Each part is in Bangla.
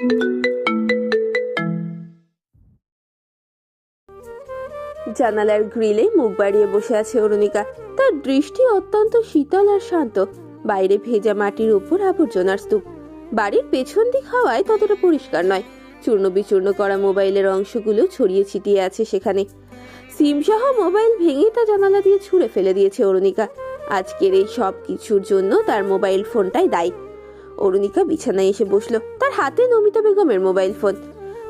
জানালার গ্রিলে মুখ বাড়িয়ে বসে আছে অরুণিকা। তার দৃষ্টি অত্যন্ত শীতল আর শান্ত। বাইরে ভেজা মাটির উপর আবর্জনার স্তূপ। বাড়ির পেছন দিক হওয়ায় ততটা পরিষ্কার নয়। চূর্ণ বিচূর্ণ করা মোবাইলের অংশগুলো ছড়িয়ে ছিটিয়ে আছে সেখানে। সিম সহ মোবাইল ভেঙে তা জানালা দিয়ে ছুঁড়ে ফেলে দিয়েছে অরুণিকা। আজকের এই সব কিছুর জন্য তার মোবাইল ফোনটাই দায়ী। অরুণিকা বিছানায় এসে বসল। তার হাতে নমিতা বেগমের মোবাইল ফোন।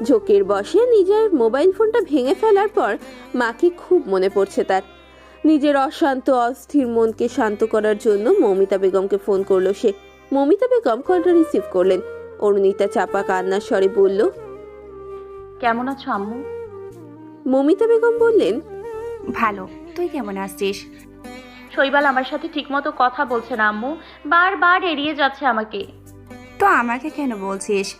ঝোঁকের বসে নিজের মোবাইল ফোনটা ভেঙে ফেলার পর মাকে খুব মনে পড়ছে তার। নিজের অশান্ত অস্থির মনকে শান্ত করার জন্য মমিতা বেগমকে ফোন করল সে। মমিতা বেগম কলটা রিসিভ করলেন। অরুণিতা চাপা কান্নার স্বরে বলল কেমন আছো আম্মু? মমিতা বেগম বললেন ভালো। তুই কেমন আসছিস শৈবাল আমার সাথে ঠিকমতো কথা বলছে না আম্মু। বারবার এড়িয়ে যাচ্ছে আমাকে। তো আমাকে কেন বলছিস?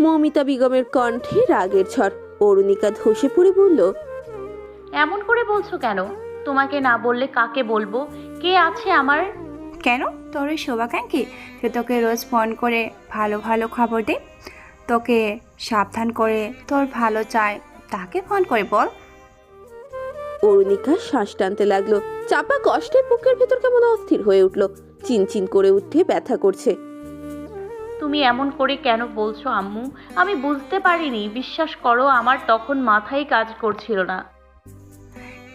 মমিতা বেগমের কণ্ঠে রাগের ঝড়। অরুণিকা ধসে পড়ে বলল এমন করে বলছো কেন? তোমাকে না বললে কাকে বলব? কে আছে আমার? কেন? তোর ওই শোভাকাঙ্ক্ষী? সে তোকে রোজ ফোন করে ভালো ভালো খবর দে তোকে সাবধান করে তোর ভালো চায় তাকে ফোন করে বল। অরুণিকা শ্বাস টানতে লাগল। চাপা কষ্টে বুকের ভেতর কেমন অস্থির হয়ে উঠল। চিনচিন করে উঠে ব্যথা করছে। তুমি এমন করে কেন বলছো, আম্মু? আমি বুঝতে পারিনি। বিশ্বাস করো, আমার তখন মাথায় কাজ করছিল না।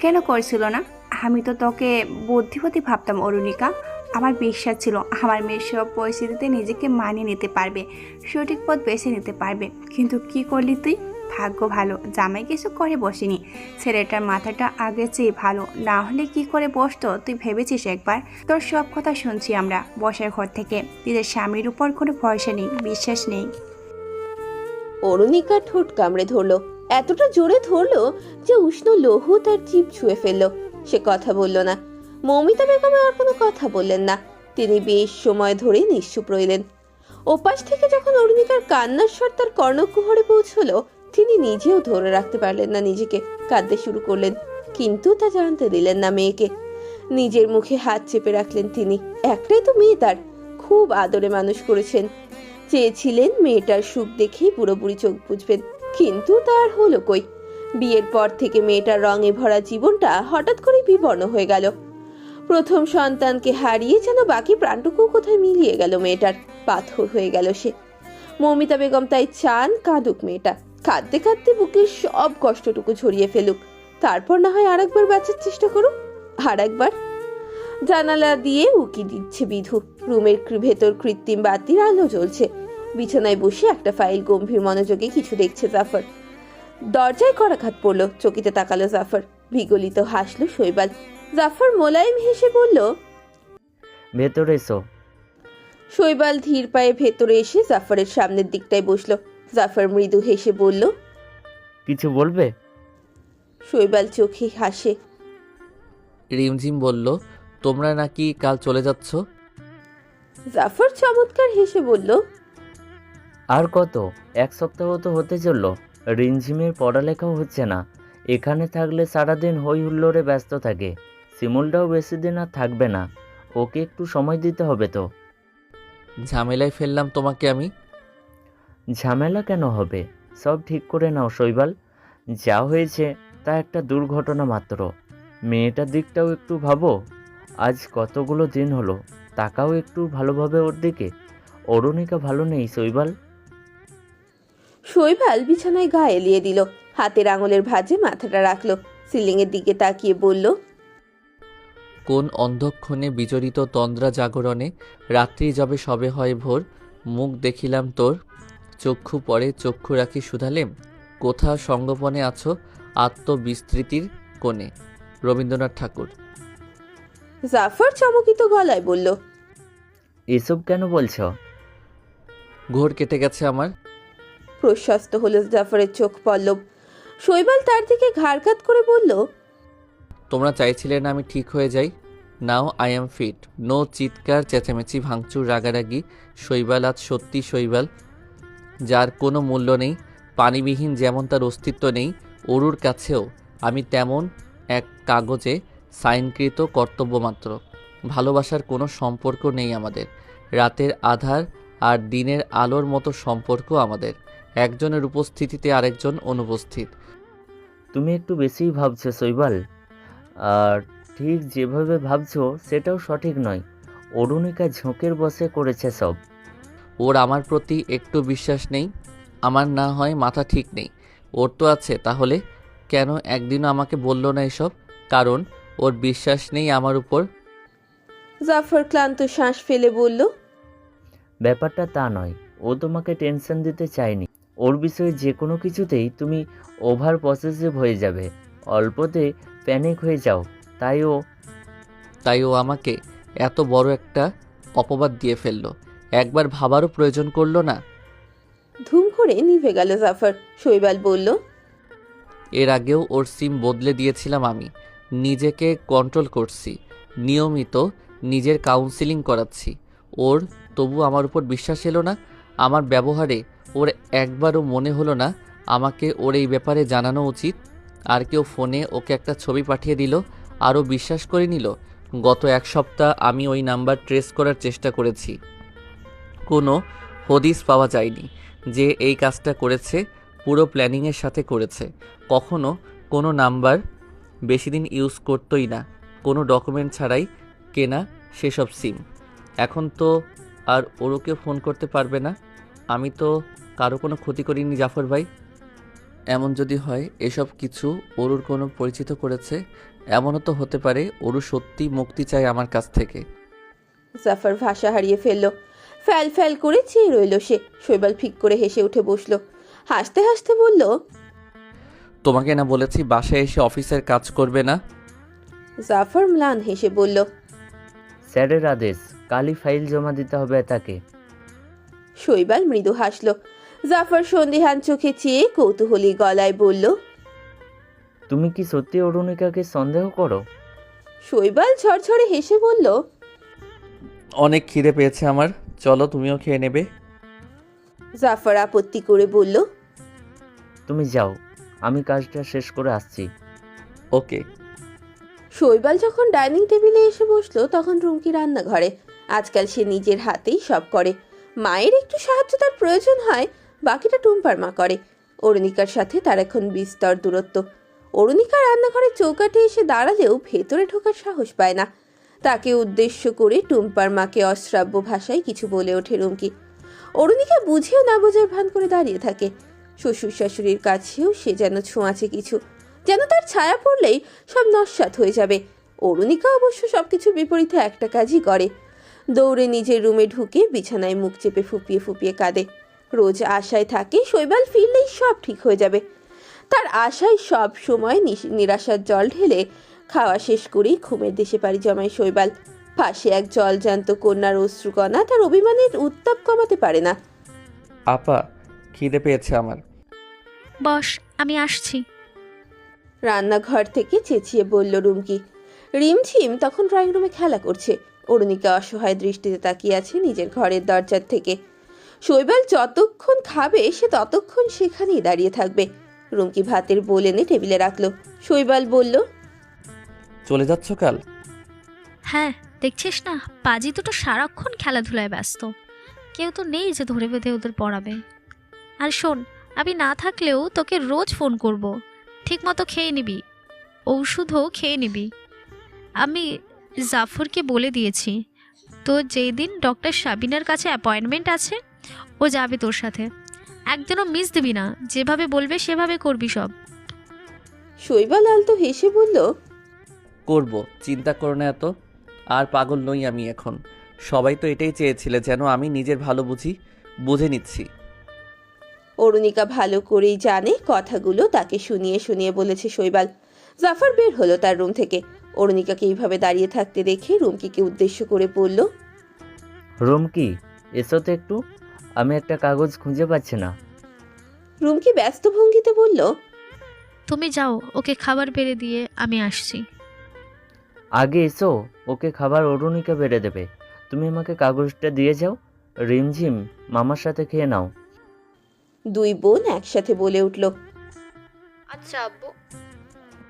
কেন করছিল না? আমি তো তোকে বুদ্ধিপতি ভাবতাম, অরুণিকা। আমার বিশ্বাস ছিল, আমার মেয়ে সব পরিস্থিতিতে নিজেকে মানিয়ে নিতে পারবে, সঠিক পথ বেছে নিতে পারবে। কিন্তু কি করলি তুই? ভাগ্য ভালো। জামাই কিছু করে বসিনি। ছেলেটার মাথাটা আগে চেয়ে ভালো। না হলে কি করে বসতো? তুই ভেবেছিস একবার? তোর সব কথা শুনছি আমরা বসার ঘর থেকে। নিজের স্বামীর উপর কোনো ভরসা নেই, বিশ্বাস নেই। অরুণিকা ঠোঁট কামড়ে ধরলো। এতটা জোরে ধরলো যে উষ্ণ লৌহ তার জিভ ছুঁয়ে ফেলল। সে কথা বলল না। মমিতা বেগম আর কোনো কথা বললেন না। তিনি বেশ সময় ধরে নিশ্চুপ রইলেন। ওপাশ থেকে যখন অরুণিকার কান্নার স্বর তার কর্ণকুহরে পৌঁছলো তিনি নিজেও ধরে রাখতে পারলেন না নিজেকে, কাঁদতে শুরু করলেন। কিন্তু তা জানতে দিলেন না মেয়েকে। নিজের মুখে হাত চেপে রাখলেন তিনি। একটাই তো মেয়ে তার, খুব আদরে মানুষ করেছেন। চেয়েছিলেন মেয়েটার সুখ দেখেই পুরোপুরি চোখ বুঝবেন, কিন্তু তার হলো কই? বিয়ের পর থেকে মেয়েটার রঙে ভরা জীবনটা হঠাৎ করে বিবর্ণ হয়ে গেল। প্রথম সন্তানকে হারিয়ে যেন বাকি প্রাণটুকু কোথায় মিলিয়ে গেল মেয়েটার, পাথর হয়ে গেল সে। মমিতা বেগম তাই চান কাঁদুক মেয়েটা। কাঁদতে কাঁদতে বুকের সব কষ্টটুকু ঝরিয়ে ফেলুক। তারপর না হয় আরেকবার বাঁচার চেষ্টা করুক। আর একবার জানালা দিয়ে উকি দিচ্ছে বিধু। রুমের ভেতর কৃত্রিম বাতির আলো জ্বলছে। বিছানায় বসে একটা ফাইল গম্ভীর মনোযোগে কিছু দেখছে জাফর। দরজায় করাঘাত পড়ল চকিতে তাকালো জাফর। বিগলিত হাসলো শৈবাল। জাফর মোলায়েম হেসে বলল ভেতরে এসো। শৈবাল ধীর পায়ে ভেতরে এসে জাফরের সামনের দিকটায় বসল। জাফর মৃদু হেসে বলল কিছু বলবে? শৈবাল চোখে হাসে। রিমঝিম বলল তোমরা নাকি কাল চলে যাচ্ছ? জাফর চমৎকার হেসে বলল আর কত? এক সপ্তাহ তো হতে চলল। রিনঝিমের পড়ালেখাও হচ্ছে না। এখানে থাকলে সারাদিন হই হুল্লোড়ে ব্যস্ত থাকে। শিমুলটাও বেশি দিন আর থাকবে না। ওকে একটু সময় দিতে হবে তো। ঝামেলায় ফেললাম তোমাকে আমি। ঝামেলা কেন হবে? সব ঠিক করে নাও শৈবাল। যা হয়েছে তা একটা দুর্ঘটনা মাত্র। মেয়েটার দিকটাও একটু ভাবো। আজ কতগুলো দিন হলো তাকাও একটু ভালোভাবে ওর দিকে। অরুণিকা ভালো নেই শৈবাল? শৈবাল বিছানায় গা এলিয়ে দিল হাতের আঙুলের ভাঁজে মাথাটা রাখল সিলিং এর দিকে তাকিয়ে বলল কোন অন্ধক্ষণে বিজড়িত তন্দ্রা জাগরণে রাত্রি যবে সবে হয় ভোর মুখ দেখিলাম তোর চক্ষু পরে চক্ষু রাখি সুধালেম কোথা সঙ্গপনে আছো আত্মবিস্তৃতির কোণে? রবীন্দ্রনাথ ঠাকুর। জাফর চমকিত গলায় বলল এসব কেন বলছ? ঘোর কেটে গেছে আমার। প্রশস্ত হলো জাফরের চোখ পল্লব। শৈবাল তার দিকে ঘাড়কাত করে বলল তোমরা চাইছিলে না আমি ঠিক হয়ে যাই? Now I am fit no চিৎকার চেঁচামেচি ভাঙচুর রাগারাগি। শৈবাল আজ সত্যি শৈবাল। যার কোনো মূল্য নেই, পানিবিহীন যেমন তার অস্তিত্ব নেই, অরুর কাছেও আমি তেমন এক কাগজে সাইনকৃত কর্তব্য মাত্র। ভালোবাসার কোনো সম্পর্ক নেই আমাদের। রাতের আধার আর দিনের আলোর মতো সম্পর্ক আমাদের। একজনের উপস্থিতিতে আরেকজন অনুপস্থিত। তুমি একটু বেশিই ভাবছ, শৈবাল। আর ঠিক যেভাবে ভাবছ, সেটাও সঠিক নয়। অরুণিকা ঝোঁকের বসে করেছে সব। ওর আমার প্রতি একটু বিশ্বাস নেই আমার না হয় মাথা ঠিক নেই। ওর তো আছে তাহলে কেন একদিনও আমাকে বলল না এসব? কারণ ওর বিশ্বাস নেই আমার উপর। জাফর ক্লান্ত শ্বাস ফেলে বলল ব্যাপারটা তা নয় ও তোমাকে টেনশন দিতে চায়নি। ওর বিষয়ে যে কোনো কিছুতেই তুমি ওভার পসেসিভ হয়ে যাবে। অল্পতে প্যানিক হয়ে যাও তাই ও তাই ও আমাকে এত বড় একটা অপবাদ দিয়ে ফেলল। একবার ভাবারও প্রয়োজন করল না। ধুম করে নিভে গেল জাফর। শৈবাল বলল এর আগেও ওর সিম বদলে দিয়েছিলাম আমি। নিজেকে কন্ট্রোল করছি নিয়মিত নিজের কাউন্সিলিং করাচ্ছি। ওর তবু আমার উপর বিশ্বাস এলো না আমার ব্যবহারে ওর একবারও মনে হলো না আমাকে ওর এই ব্যাপারে জানানো উচিত। আর কেউ ফোনে ওকে একটা ছবি পাঠিয়ে দিল আরও বিশ্বাস করে নিল। গত এক সপ্তাহ আমি ওই নাম্বার ট্রেস করার চেষ্টা করেছি। কোনো হদিস পাওয়া যায়নি যে এই কাজটা করেছে, পুরো প্ল্যানিংয়ের সাথে করেছে। কখনো কোনো নাম্বার বেশি দিন ইউজ করতোই না। কোনো ডকুমেন্ট ছাড়াই কেনা সেসব সিম। এখন তো আর ওরকে ফোন করতে পারবে না। আমি তো কারও কোনো ক্ষতি করিনি, জাফর ভাই। এমন যদি হয়, এসব কিছু অরুর কোনো পরিচিত করেছে, এমনও তো হতে পারে অরু সত্যি মুক্তি চায় আমার কাছ থেকে। জাফর ভাষা হারিয়ে ফেলল। ফ্যাল ফ্যাল করে চেয়ে রইল সে। শৈবাল ফিক করে হেসে উঠে বসল। হাসতে হাসতে বলল তোমাকে না বলেছি বাসায় এসে অফিসের কাজ করবে না? জাফর ম্লান হেসে বলল স্যারের আদেশ কালি ফাইল জমা দিতে হবে তাকে। শৈবাল মৃদু হাসল। জাফর সন্দিহান চোখে চেয়ে কৌতূহলী গলায় বলল তুমি কি সত্যি অরুণিকাকে সন্দেহ করো? শৈবাল ঝরঝরে হেসে বলল অনেক খিদে পেয়েছে আমার। চলো তুমিও খেয়ে নেবে। জাফর আপত্তি করে বলল তুমি যাও আমি কাজটা শেষ করে আসছি। ওকে। শৈবাল যখন ডাইনিং টেবিলে এসে বসল তখন রুমকি রান্নাঘরে। আজকাল সে নিজের হাতেই সব করে। মায়ের একটু সাহায্য তার প্রয়োজন হয় বাকিটা টুম্পার মা করে। অরুণিকার সাথে তার এখন বিস্তর দূরত্ব। অরুণিকা রান্নাঘরে চৌকাঠে এসে দাঁড়ালেও ভেতরে ঢোকার সাহস পায় না। তাকে উদ্দেশ্য করে টুম্পার মাকে অশ্রাব্য ভাষায় কিছু বলে ওঠে রুমকি। অরুণিকা বুঝেও না বোঝার ভান করে দাঁড়িয়ে থাকে। শ্বশুর শাশুড়ির কাছেও সে যেন ছোঁয়াছে কিছু। যেন তার ছায়া পড়লেই সব নস্বাত হয়ে যাবে। অরুণিকা অবশ্য সবকিছুর বিপরীতে একটা কাজই করে। দৌড়ে নিজের রুমে ঢুকে বিছানায় মুখ চেপে ফুপিয়ে ফুপিয়ে কাঁদে। রোজ আশায় থাকে শৈবাল ফিরলেই সব ঠিক হয়ে যাবে। তার আশায় সব সময় নিরাশার জল ঢেলে খাওয়া শেষ করেই ঘুমের দেশে পাড়ি জমায় শৈবাল। পাশে এক জলজান্ত কন্যার অশ্রুকণা তার অভিমানের উত্তাপ কমাতে পারে না। আপা খিদে পেয়েছে আমার। বস আমি আসছি। রান্নাঘর থেকে চেঁচিয়ে বলল রুমকি। রিমঝিম তখন ড্রয়িং রুমে খেলা করছে। অরুণিকা অসহায় দৃষ্টিতে তাকিয়ে আছে নিজের ঘরের দরজার থেকে। শৈবাল যতক্ষণ খাবে সে ততক্ষণ সেখানেই দাঁড়িয়ে থাকবে। রুমকি ভাতের বোল এনে টেবিলে রাখল। শৈবাল বলল চলে যাচ্ছ কাল? হ্যাঁ দেখছিস না পাজি দুটো সারাক্ষণ খেলাধুলায় ব্যস্ত। কেউ তো নেই যে ধরে বেঁধে ওদের পড়াবে। আর শোন আমি না থাকলেও তোকে রোজ ফোন করব। ঠিকমতো খেয়ে নিবি। ঔষধও খেয়ে নিবি। আমি জাফরকে বলে দিয়েছি তো যেই দিন ডক্টর সাবিনার কাছে অ্যাপয়েন্টমেন্ট আছে ও যাবে তোর সাথে। একদিনও মিস দিবি না যেভাবে বলবে সেভাবে করবি সব। শৈবাল আলতো হেসে বলল করব? চিন্তা করো না এত। আর পাগল নই আমি এখন। সবাই তো এটাই চেয়েছিলে যেন আমি নিজের ভালো বুঝি বুঝে নিচ্ছি। অরুণিকা ভালো করেই জানে কথাগুলো তাকে শুনিয়ে শুনিয়ে বলেছে শৈবাল। জাফর বের হলো তার রুম থেকে। অরুণিকাকে এইভাবে দাঁড়িয়ে থাকতে দেখে রুমকিকে উদ্দেশ্য করে বলল রুমকি এসো তো একটু। আমি একটা কাগজ খুঁজে পাচ্ছি না। রুমকি ব্যস্ত ভঙ্গিতে বলল তুমি যাও ওকে খাবার বেড়ে দিয়ে আমি আসছি। আগে এসো ওকে খাবার অরুণিকা বেড়ে দেবে। তুমি আমাকে কাগজটা দিয়ে যাও। রিমঝিম মামার সাথে খেয়ে নাও। দুই বোন একসাথে বলে উঠল আচ্ছা আব্বু।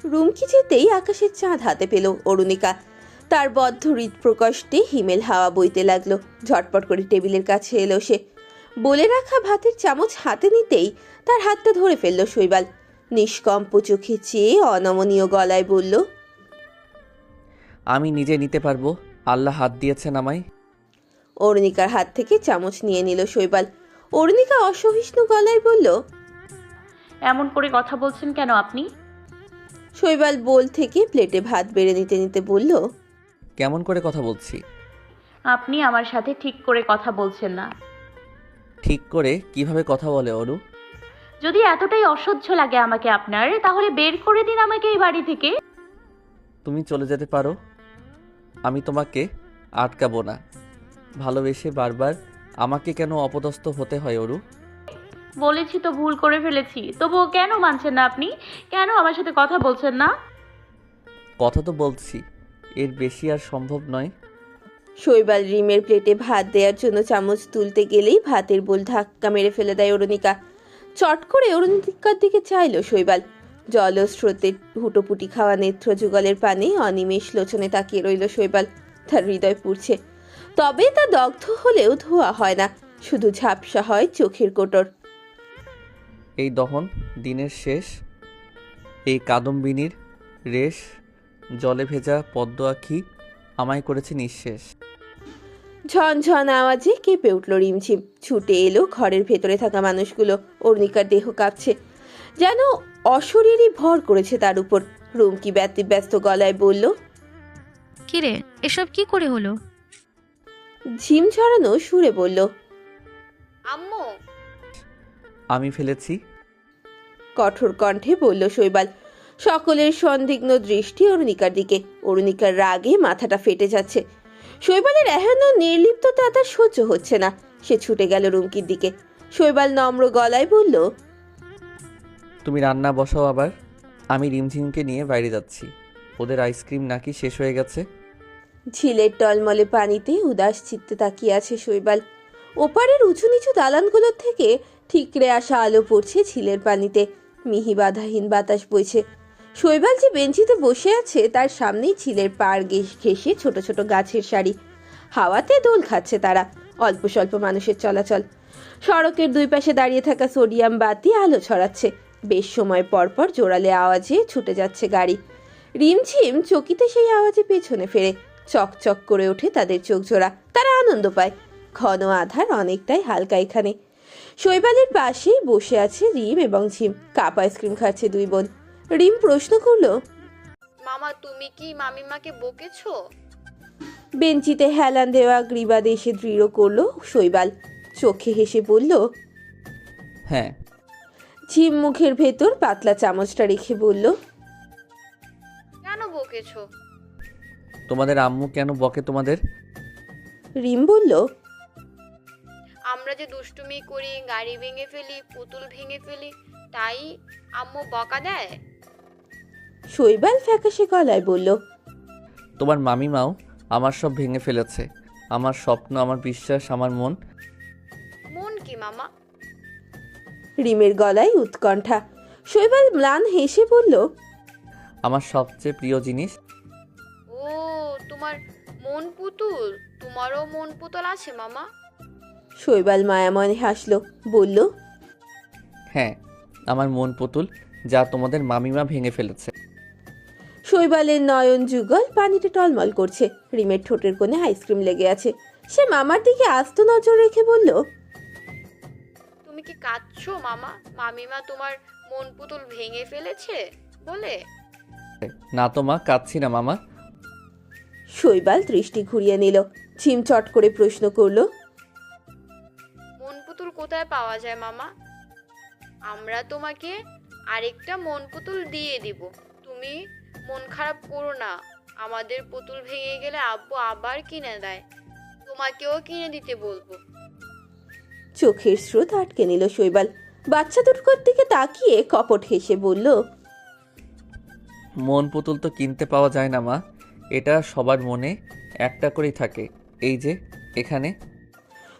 রুমকি যেতেই আকাশের চাঁদ হাতে পেল অরুণিকা। তার বদ্ধ হৃদপ্রকষ্টে হিমেল হাওয়া বইতে লাগল। ঝটপট করে টেবিলের কাছে এলো সে। বলে রাখা ভাতের চামচ হাতে নিতেই তার হাতটা ধরে ফেলল শৈবাল। নিষ্কম্প চোখে চেয়ে অনমনীয় গলায় বলল আমি নিজে নিতে পারব। আল্লাহ হাত দিয়েছেন আমায়। অরুণিকার হাত থেকে চামচ নিয়ে নিল শৈবাল। অরুণিকা অসহিষ্ণু গলায় বলল এমন করে কথা বলছেন কেন আপনি? শৈবাল বোল থেকে প্লেটে ভাত বেড়ে নিতে নিতে বলল কেমন করে কথা বলছি? আপনি আমার সাথে ঠিক করে কথা বলছেন না। ঠিক করে কীভাবে কথা বলে অরু? যদি এতটাই অসহ্য লাগে আমাকে আপনার তাহলে বের করে দিন আমাকে এই বাড়ি থেকে। তুমি চলে যেতে পারো। আমি তোমাকে আটকাবো না। ভালোবেসে বারবার আমাকে কেন অপদস্থ হতে হয় অরু? বলেছি তো ভুল করে ফেলেছি। তবুও কেন মানছেন না আপনি? কেন আমার সাথে কথা বলছেন না? কথা তো বলছি এর বেশি আর সম্ভব নয়। শৈবাল রিমের প্লেটে ভাত দেওয়ার জন্য চামচ তুলতে গেলেই ভাতের বোল ধাক্কা মেরে ফেলে দেয় অরুণিকা। চট করে অরুণিকার দিকে চাইল শৈবাল। জলস্রোতে হুটোপুটি খাওয়া নেত্র যুগলের পানে অনিমেষ লোচনে তাকিয়ে রইল শৈবাল। তার হৃদয় পুড়ছে। তবে তা দগ্ধ হলেও ধোয়া হয় না। শুধু ঝাপসা হয় চোখের কোটর। এই দহন দিনের শেষ এই কাদম্বিনীর রেশ জলে ভেজা পদ্ম আখি আমায় করেছে নিঃশেষ। ঝনঝন আওয়াজে কেঁপে উঠল রিমঝিম। ছুটে এলো ঘরের ভেতরে থাকা মানুষগুলো। অর্ণিকার দেহ কাঁপছে। যেন অশরীরই ভর করেছে তার উপর। রুমকি ব্যতিব্যস্ত গলায় বলল কিরে এসব কি করে হলো? ঝিম ছড়ানো সুরে বলল আম্মু। আমি ফেলেছি। কঠোর কণ্ঠে বলল শৈবাল সকলের সন্দিগ্ন দৃষ্টি অরুণিকার দিকে। অরুণিকার রাগে মাথাটা ফেটে যাচ্ছে। শৈবালের এহেন নির্লিপ্ততা তার সহ্য হচ্ছে না। সে ছুটে গেল রুমকির দিকে। শৈবাল নম্র গলায় বলল তুমি রান্না বসাও আবার। আমি রিমঝিমকে নিয়ে বাইরে যাচ্ছি। ওদের আইসক্রিম নাকি শেষ হয়ে গেছে। ঝিলের টলমলে পানিতে উদাস চিত্তে তাকিয়ে আছে শৈবাল। ওপারের উঁচু নিচু দালানগুলোর থেকে ঠিকরে আসা আলো পড়ছে ঝিলের পানিতে। মিহি বাধাহীন বাতাস বইছে। শৈবাল যে বেঞ্চিতে বসে আছে, তার সামনেই ঝিলের পাড় ঘেঁষে ছোট ছোট গাছের সারি। হাওয়াতে দোল খাচ্ছে তারা, অল্প স্বল্প মানুষের চলাচল। সড়কের দুই পাশে দাঁড়িয়ে থাকা সোডিয়াম বাতি আলো ছড়াচ্ছে। বেশ সময় পর পর জোরালে আওয়াজে ছুটে যাচ্ছে গাড়ি। রিমঝিম চকিতে সেই আওয়াজে পেছনে ফেরে। চকচক করে ওঠে তাদের চোখ জোড়া তারা আনন্দ পায়। ঘন আধার অনেকটাই হালকা এখানে। শৈবালের পাশেই বসে আছে রিম এবং ঝিম। কাপ আইসক্রিম খাচ্ছে দুই বোন। রিম প্রশ্ন করল মামা তুমি কি মামিমাকে বকেছো? বেঞ্চিতে হেলান দেওয়া গ্রীবাদ এসে দৃঢ় করল শৈবাল। চোখে হেসে বলল হ্যাঁ ঝিম মুখের ভেতর পাতলা চামচটা রেখে বলল কেন বকেছো? তোমাদের আম্মু কেন বকে তোমাদের? রিম বলল আমরা যে দুষ্টুমি করি গাড়ি ভেঙে ফেলি পুতুল ভেঙে ফেলি তাই আম্মু বকা দেয়? শৈবাল ফ্যাকাশে গলায় বলল তোমার মামিমাও আমার সব ভেঙে ফেলেছে। আমার স্বপ্ন আমার বিশ্বাস আমার মন। মন কি মামা? রিমের গলায় উৎকণ্ঠা। শৈবাল ম্লান হেসে বলল আমার সবচেয়ে প্রিয় জিনিস? ও তোমার মন পুতুল? তোমারও মন পুতুল আছে মামা? শৈবাল মায়ামনে হাসলো বলল হ্যাঁ আমার মন পুতুল যা তোমাদের মামিমা ভেঙে ফেলেছে। শৈবালের নয়ন যুগল পানিতে টলমল করছে। রিমের ঠোঁটের কোণে আইসক্রিম লেগে আছে। সে মামার দিকে আস্ত নজর রেখে বলল তুমি কি কাঁদছো মামা? মামিমা তোমার মন পুতুল ভেঙে ফেলেছে বলে? না তো মা কাঁদছি না মামা। শৈবাল দৃষ্টি ঘুরিয়ে নিল ঝিম চট করে প্রশ্ন করল মন পুতুল কোথায় পাওয়া যায় মামা? আমরা তোমাকে আরেকটা মন পুতুল দিয়ে দিব। তুমি মন খারাপ করো না আমাদের পুতুল ভেঙে গেলে আব্বু আবার কিনে দেয়। তোমাকেও কিনে দিতে বলব। চোখের স্রোত আটকে নিল শৈবাল। বাচ্চা দুটোর দিকে তাকিয়ে কপট হেসে বলল মন পুতুল তো কিনতে পাওয়া যায় না মা। এটা সবার মনে একটা করেই থাকে। এই যে এখানে।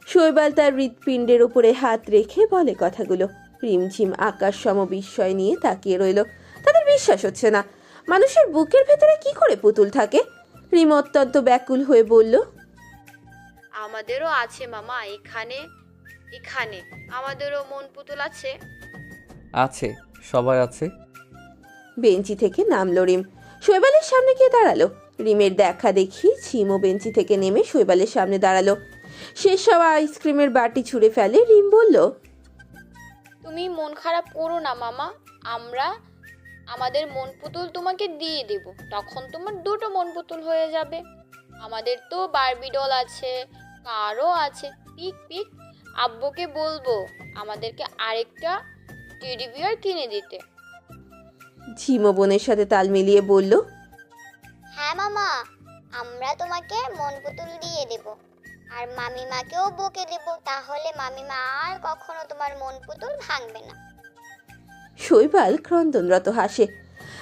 শৈবাল তার হৃৎপিণ্ডের উপরে হাত রেখে বলে কথাগুলো। রিমঝিম আকাশ সম বিস্ময় নিয়ে তাকিয়ে রইল। তাদের বিশ্বাস হচ্ছে না। মানুষের বুকের ভেতরে কি করে পুতুল থাকে? রিম অত্যন্ত ব্যাকুল হয়ে বলল আমাদেরও আছে মামা এখানে। এখানে আমাদেরও মন পুতুল আছে। আছে সবার আছে। বেঞ্চি থেকে নামলো রিম। শৈবালের সামনে গিয়ে দাঁড়াল। রিমের দেখা দেখি ঝিমও বেঞ্চি থেকে নেমে শৈবালের সামনে দাঁড়াল। সে সব আইসক্রিমের বাটি ছুঁড়ে ফেলে রিম বলল তুমি মন খারাপ করো না মামা। আমরা আমাদের মন পুতুল তোমাকে দিয়ে দেব। তখন তোমার দুটো মন পুতুল হয়ে যাবে। আমাদের তো বারবি ডল আছে কারও আছে। পিক পিক আব্বুকে বলব আমাদেরকে আরেকটা টেডি বিয়ার কিনে দিতে। ঝিমো বোনের সাথে তাল মিলিয়ে বলল হ্যাঁ মামা আমরা তোমাকে মন পুতুল দিয়ে দেব আর মামিমাকেও বকে দেব তাহলে মামিমা আর কখনো তোমার মন পুতুল ভাঙবে না। শৈবাল ক্রন্দনরত হাসে।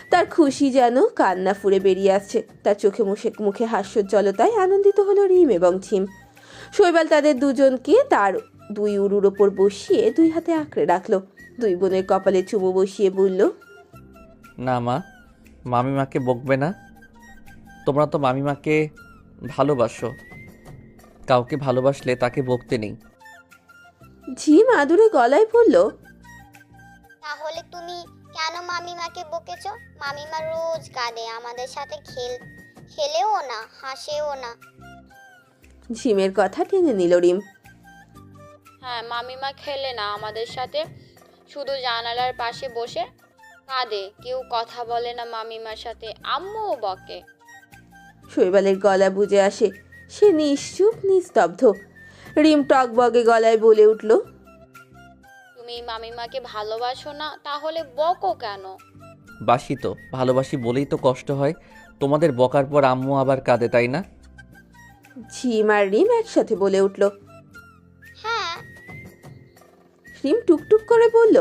তার খুশি যেন কান্না ফুরে বেরিয়ে আসছে। তার চোখে মুখে মুখে হাস্যোজ্জ্বলতায় আনন্দিত হলো রিম এবং ঝিম। শৈবাল তাদের দুজনকে তার দুই উরুর ওপর বসিয়ে দুই হাতে আঁকড়ে রাখল। দুই বোনের কপালে চুমু বসিয়ে বলল না মা মামিমাকে বকবে না। তোমরা তো মামিমাকে ভালোবাসো। কাউকে ভালোবাসলে তাকে বকতে নেই। ঝিম আদুরে গলায় বলল তাহলে তুমি কেন মামিমাকে বকেছো? মামিমা রোজ কাঁদে আমাদের সাথে খেল খেলেও না হাসেও না। ঝিমের কথা টেনে নিল রিম। হ্যাঁ মামিমা খেলে না আমাদের সাথে শুধু জানালার পাশে বসে কাঁদে কেউ কথা বলে না মামিমার সাথে আম্মুও বকে। শৈবালের গলা বুঝে আসে সে নিশ্চুপ নিস্তব্ধ। রিম টক টকবগে গলায় বলে উঠল তুমি মামিমাকে ভালোবাসো না তাহলে বকো কেন? বাসি তো ভালোবাসি বলেই তো কষ্ট হয়। তোমাদের বকার পর আম্মু আবার কাঁদে তাই না? ঝিম আর রিম একসাথে বলে উঠল রিম টুকটুক করে বলল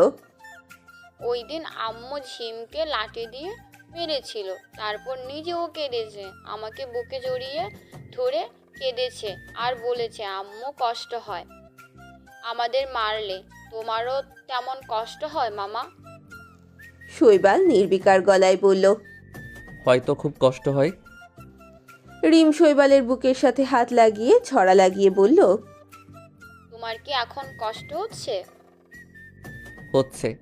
ওই দিন আম্মু ঝিমকে লাঠি দিয়ে মেরেছিল তারপর নিজেও কেঁদেছে আমাকে বুকে জড়িয়ে ধরে কেঁদেছে আর বলেছে আম্মু কষ্ট হয় আমাদের মারলে তোমারও তেমন কষ্ট হয় মামা? শৈবাল নির্বিকার গলায় বলল হয়তো খুব কষ্ট হয়। রিম শৈবালের বুকের সাথে হাত লাগিয়ে ছড়া লাগিয়ে বলল তোমার কি এখন কষ্ট হচ্ছে? হচ্ছে।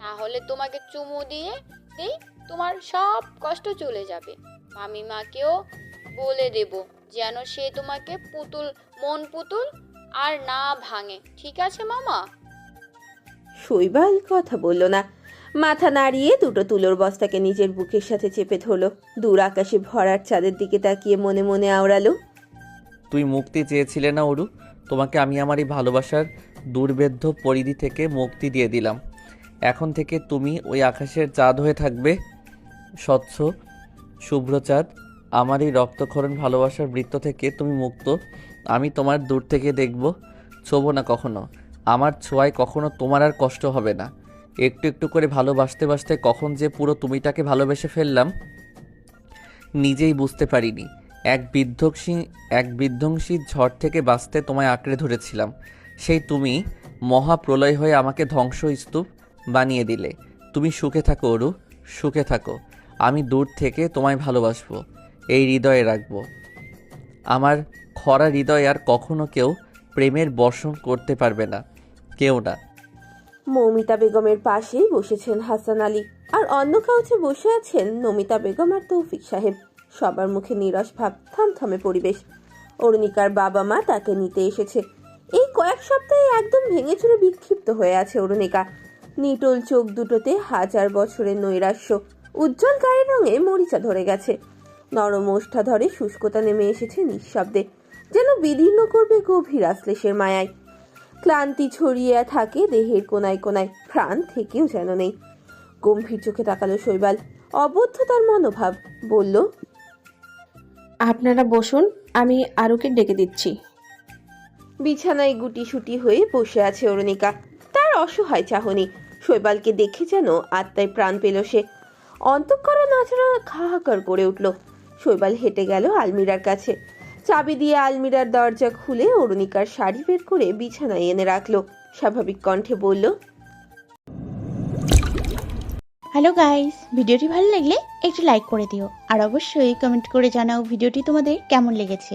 তাহলে তোমাকে চুমু দিয়ে দেই তোমার সব কষ্ট চলে যাবে। মামিমাকেও বলে দেব যেন সে তোমাকে পুতুল মন পুতুল আর না ভাঙে। ঠিক আছে মামা? শৈবাল কথা বলল না। মাথা নাড়িয়ে দুটো তুলোর বস্তাকে নিজের বুকের সাথে চেপে ধরলো। দূর আকাশে ভরার চাঁদের দিকে তাকিয়ে মনে মনে আওড়ালো। তুই মুক্তি চেয়েছিলে না অরু? তোমাকে আমি আমার এই ভালোবাসার দুর্বেদ্য পরিধি থেকে মুক্তি দিয়ে দিলাম। এখন থেকে তুমি ওই আকাশের চাঁদ হয়ে থাকবে। স্বচ্ছ শুভ্রচাঁদ আমার এই রক্তক্ষরণ ভালোবাসার বৃত্ত থেকে তুমি মুক্ত। আমি তোমার দূর থেকে দেখব। ছোবো না কখনো। আমার ছোঁয়ায় কখনো তোমার আর কষ্ট হবে না। একটু একটু করে ভালোবাসতে বাসতে কখন যে পুরো তুমিটাকে ভালোবেসে ফেললাম, নিজেই বুঝতে পারিনি। এক বিধ্বংসী এক বিধ্বংসী ঝড় থেকে বাঁচতে তোমায় আঁকড়ে ধরেছিলাম। সেই তুমি মহাপ্রলয় হয়ে আমাকে ধ্বংসস্তূপ বানিয়ে দিলে। তুমি সুখে থাকো, অরু, সুখে থাকো। আমি দূর থেকে তোমায় ভালোবাসবো, এই হৃদয়ে রাখব। আমার খরা হৃদয় আর কখনো কেউ প্রেমের বর্ষণ করতে পারবে না, কেউ না। মৌমিতা বেগমের পাশেই বসেছেন হাসান আলী আর অন্য কাউচে বসে আছেন নমিতা বেগম আর তৌফিক সাহেব। সবার মুখে নিরস ভাব, থমথমে পরিবেশ। অরুণিকার বাবা মা তাকে নিতে এসেছে। এই কয়েক সপ্তাহে একদম ভেঙে চুরে বিক্ষিপ্ত হয়ে আছে অরুণিকা। নিটল চোখ দুটোতে হাজার বছরের নৈরাশ্য। উজ্জ্বল গায়ের রঙে মরিচা ধরে গেছে। নরম ওষ্ঠা ধরে শুষ্কতা নেমে এসেছে নিঃশব্দে, যেন বিদীর্ণ করবে গভীর আশ্লেষের মায়ায়। ক্লান্তি ছড়িয়ে থাকে দেহের কোনায় কোনায়, প্রাণ থেকেও যেন নেই। গম্ভীর চোখে তাকালো শৈবাল, অবদ্ধ তার মনোভাব, বলল, আপনারা বসুন, আমি আরুকে ডেকে দিচ্ছি। বিছানায় গুটি সুটি হয়ে বসে আছে অরুণিকা। তার অসহায় চাহনি। শৈবালকে দেখে যেন আত্মায় প্রাণ পেল সে। অন্তঃকরণ নাচড়া হাহাকার করে উঠল। শৈবাল হেঁটে গেল আলমিরার কাছে। চাবি দিয়ে আলমিরার দরজা খুলে অরুণিকার শাড়ি বের করে বিছানায় এনে রাখল। স্বাভাবিক কণ্ঠে বলল হ্যালো গাইস ভিডিওটি ভালো লাগলে একটু লাইক করে দিও। আর অবশ্যই কমেন্ট করে জানাও ভিডিওটি তোমাদের কেমন লেগেছে।